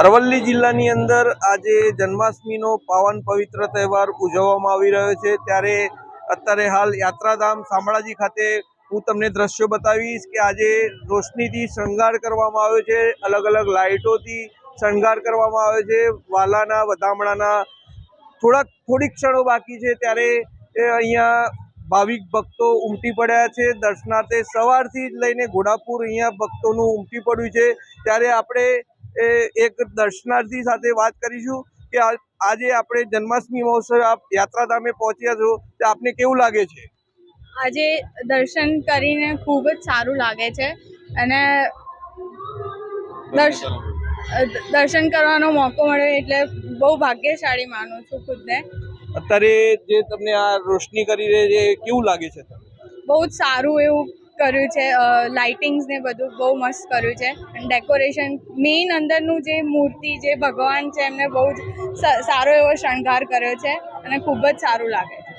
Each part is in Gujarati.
અરવલ્લી જિલ્લાની અંદર આજે જન્માષ્ટમીનો પાવન પવિત્ર તહેવાર ઉજવવામાં આવી રહ્યો છે. ત્યારે અત્યારે હાલ યાત્રાધામ શામળાજી ખાતે હું તમને દ્રશ્યો બતાવીશ કે આજે રોશનીથી શણગાર કરવામાં આવ્યો છે. અલગ અલગ લાઇટોથી શણગાર કરવામાં આવ્યો છે. વાલાના, વધામણાના થોડાક, થોડીક ક્ષણો બાકી છે. ત્યારે અહીંયા ભાવિક ભક્તો ઉમટી પડ્યા છે. દર્શનાર્થે સવારથી જ લઈને ઘોડાપુર અહીંયા ભક્તોનું ઉમટી પડ્યું છે. ત્યારે આપણે એ એક દર્શનાર્થી સાથે વાત કરીશું કે આ- આજે આપણે જન્માષ્ટમી મહોત્સવ આપ યાત્રાધામે પહોંચ્યા છો તો આપને કેવું લાગે છે? આજે દર્શન કરીને ખૂબ જ સારું લાગે છે અને દર્શન દર્શન કરવાનો મોકો મળ્યો એટલે બહુ ભાગ્યશાળી માનું છું ખુદને. અત્યારે જે તમને આ રોશની કરી રહી છે એ કેવું લાગે છે બહુ જ સારું એવું કર્યું છે લાઇટિંગ્સ ને બધું બહુ મસ્ત કર્યું છે. અને ડેકોરેશન મેઇન અંદરનું જે મૂર્તિ જે ભગવાન છે એમને બહુ જ સ- સારો એવો શણગાર કર્યો છે અને ખૂબ જ સારું લાગે છે.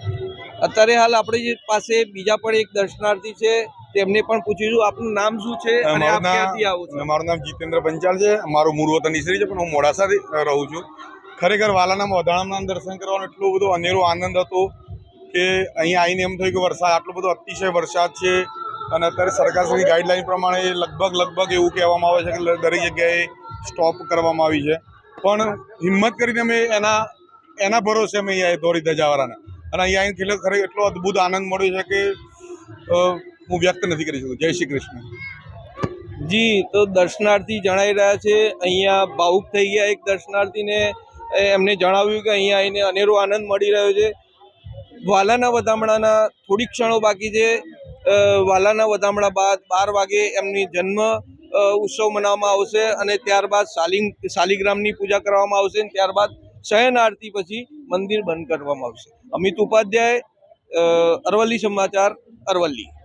અત્યારે હાલ આપણી પાસે બીજા પણ એક દર્શનાર્થી છે તેમને પણ પૂછીશું આપનું નામ શું છે અને આપ ક્યાંથી આવો છો? મારું નામ જીતેન્દ્ર પંચાલ છે મારું મૂળ વતન ઈસરી છે પણ હું મોડાસાથી રહું છું. ખરેખર વાલાના વધાણાના દર્શન કરવાનો એટલો બધો અનેરો આનંદ હતો કે અહીંયા આવીને એમ થયું કે વરસાદ આટલો બધો અતિશય વરસાદ છે અને અત્યારે સરકારશ્રીની ગાઈડલાઈન પ્રમાણે લગભગ લગભગ એવું કહેવામાં આવે છે કે દરેક જગ્યાએ સ્ટોપ કરવામાં આવી છે. પણ હિંમત કરીને અમે એના એના ભરોસે અમે અહીંયા દોરી ધજાવાળાના અને અહીંયા આવીને કેટલો ખરે એટલો અદ્ભુત આનંદ મળ્યો છે કે હું વ્યક્ત નથી કરી શકું જય શ્રી કૃષ્ણ. જી, તો દર્શનાર્થી જણાઈ રહ્યા છે. અહીંયા ભાવુક થઈ ગયા એક દર્શનાર્થીને. એમને જણાવ્યું કે અહીંયા આવીને અનેરો આનંદ મળી રહ્યો છે. વાલાના વધામણાના થોડીક ક્ષણો બાકી છે. વાલાના વધામણા બાદ બાર વાગે એમની જન્મ ઉત્સવ મનાવવામાં આવશે અને ત્યારબાદ શાલિંગ શાલિગ્રામની પૂજા કરવામાં આવશે અને ત્યારબાદ શયન આરતી પછી મંદિર બંધ કરવામાં આવશે. અમિત ઉપાધ્યાય અરવલ્લી સમાચાર, અરવલ્લી.